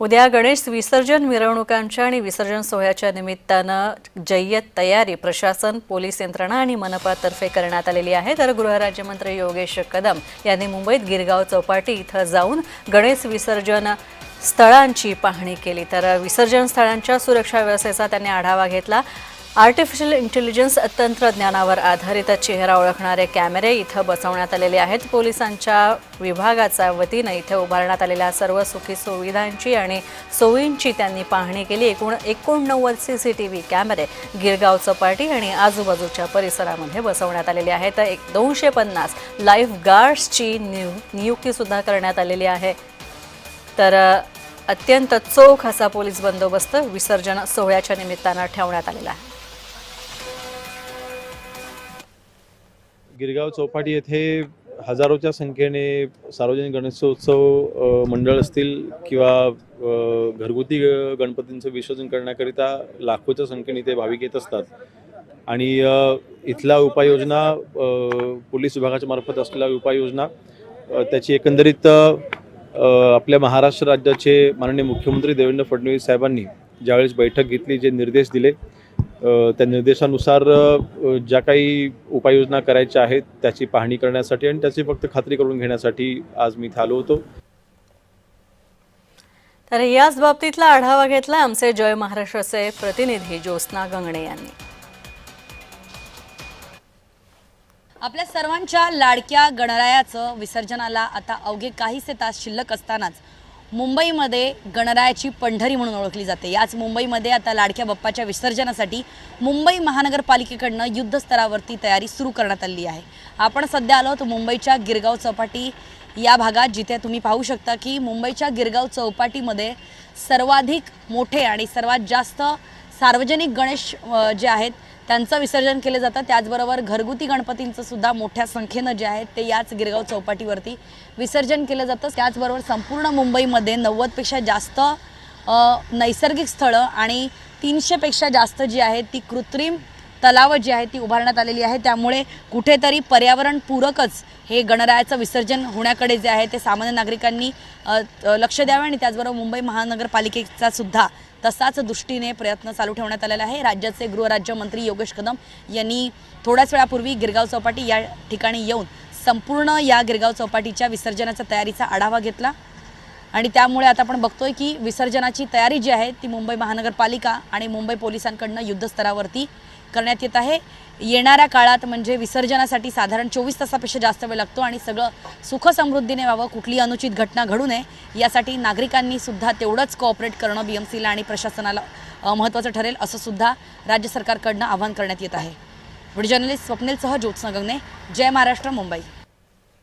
उद्या गणेश विसर्जन मिरवणुकांच्या आणि विसर्जन सोहळ्याच्या निमित्तानं जय्यत तयारी प्रशासन पोलीस यंत्रणा आणि मनपातर्फे करण्यात आलेली आहे. तर गृहराज्यमंत्री योगेश कदम यांनी मुंबईत गिरगाव चौपाटी इथं जाऊन गणेश विसर्जन स्थळांची पाहणी केली. तर विसर्जन स्थळांच्या सुरक्षा व्यवस्थेचा त्यांनी आढावा घेतला. आर्टिफिशियल इंटेलिजन्स तंत्रज्ञानावर आधारित चेहरा ओळखणारे कॅमेरे इथं बसवण्यात आलेले आहेत. पोलिसांच्या विभागाच्या वतीनं इथे उभारण्यात आलेल्या सर्व सुखी सुविधांची आणि सोयींची त्यांनी पाहणी केली. एकूण एकोणनव्वद सी सी टी व्ही कॅमेरे गिरगाव चौपाटी आणि आजूबाजूच्या परिसरामध्ये बसवण्यात आलेले आहेत. तर एक दोनशे पन्नास लाईफ गार्ड्सची नियु नियुक्तीसुद्धा करण्यात आलेली आहे. तर अत्यंत चोख असा पोलीस बंदोबस्त विसर्जन सोहळ्याच्या निमित्तानं ठेवण्यात आलेला आहे. गिरगाव चौपाटी येथे हजारोच्या संख्येने सार्वजनिक गणेशोत्सव मंडळ असतील किंवा घरगुती ग- गणपतींचं विसर्जन करण्याकरिता लाखोच्या संख्येने इथे भाविक येत असतात. आणि इथल्या उपाययोजना पोलीस विभागाच्या मार्फत असलेल्या उपाययोजना त्याची एकंदरीत आपल्या महाराष्ट्र राज्याचे माननीय मुख्यमंत्री देवेंद्र फडणवीस साहेबांनी ज्यावेळेस बैठक घेतली जे निर्देश दिले त्या निर्देशानुसार ज्या काही उपाययोजना करायच्या आहेत त्याची पाहणी करण्यासाठी आणि त्याची फक्त खात्री करून घेण्यासाठी आज मी इथे आलो होतो. तर याच बाबतीतला आढावा घेतला आमचे जय महाराष्ट्राचे प्रतिनिधी ज्योत्स्ना गंगणे यांनी. आपल्या सर्वांच्या लाडक्या गणरायाचं विसर्जनाला आता अवघे काहीसे तास शिल्लक असतानाच मुंबईमध्ये गणरायाची पंढरी म्हणून ओळखली जाते. याच मुंबईमध्ये आता लाडक्या बाप्पाच्या विसर्जनासाठी मुंबई महानगरपालिकेकडनं युद्धस्तरावरती तयारी सुरू करण्यात आली आहे. आपण सध्या आलो तर मुंबईच्या गिरगाव चौपाटी या भागात जिथे तुम्ही पाहू शकता की मुंबईच्या गिरगाव चौपाटीमध्ये सर्वाधिक मोठे आणि सर्वात जास्त सार्वजनिक गणेश जे आहेत त्यांचं विसर्जन केलं जातं. त्याचबरोबर घरगुती गणपतींचं सुद्धा मोठ्या संख्येनं जे आहे ते याच गिरगाव चौपाटीवरती विसर्जन केलं जातं. त्याचबरोबर संपूर्ण मुंबईमध्ये नव्वदपेक्षा जास्त नैसर्गिक स्थळं आणि तीनशेपेक्षा जास्त जी आहेत ती कृत्रिम तलावं जी आहेत ती उभारण्यात आलेली आहे त्यामुळे कुठेतरी पर्यावरणपूरकच हे गणरायाचं विसर्जन होण्याकडे जे आहे ते सामान्य नागरिकांनी लक्ष द्यावे आणि त्याचबरोबर मुंबई महानगरपालिकेचा सुद्धा तसाच दृष्टीने प्रयत्न चालू ठेवण्यात आलेला आहे. राज्याचे गृहराज्यमंत्री योगेश कदम यांनी थोड्याच वेळापूर्वी गिरगाव चौपाटी या ठिकाणी येऊन संपूर्ण या गिरगाव चौपाटीच्या विसर्जनाच्या तयारीचा आढावा घेतला. आणि त्यामुळे आता आपण बघतोय की विसर्जनाची तयारी जी आहे ती मुंबई महानगरपालिका आणि मुंबई पोलिसांकडनं युद्धस्तरावरती करण्यात येत आहे. येणाऱ्या काळात म्हणजे विसर्जनासाठी साधारण चोवीस तासापेक्षा जास्त वेळ लागतो आणि सगळं सुखसमृद्धीने व्हावं कुठली अनुचित घटना घडू नये. यासाठी नागरिकांनी सुद्धा तेवढंच कोऑपरेट करणं बी एम सीला आणि प्रशासनाला महत्त्वाचं ठरेल असं सुद्धा राज्य सरकारकडनं आवाहन करण्यात येत आहे. व्हिडिओ जर्नलिस्ट स्वप्नीलसह ज्योत्स्ना जय महाराष्ट्र मुंबई.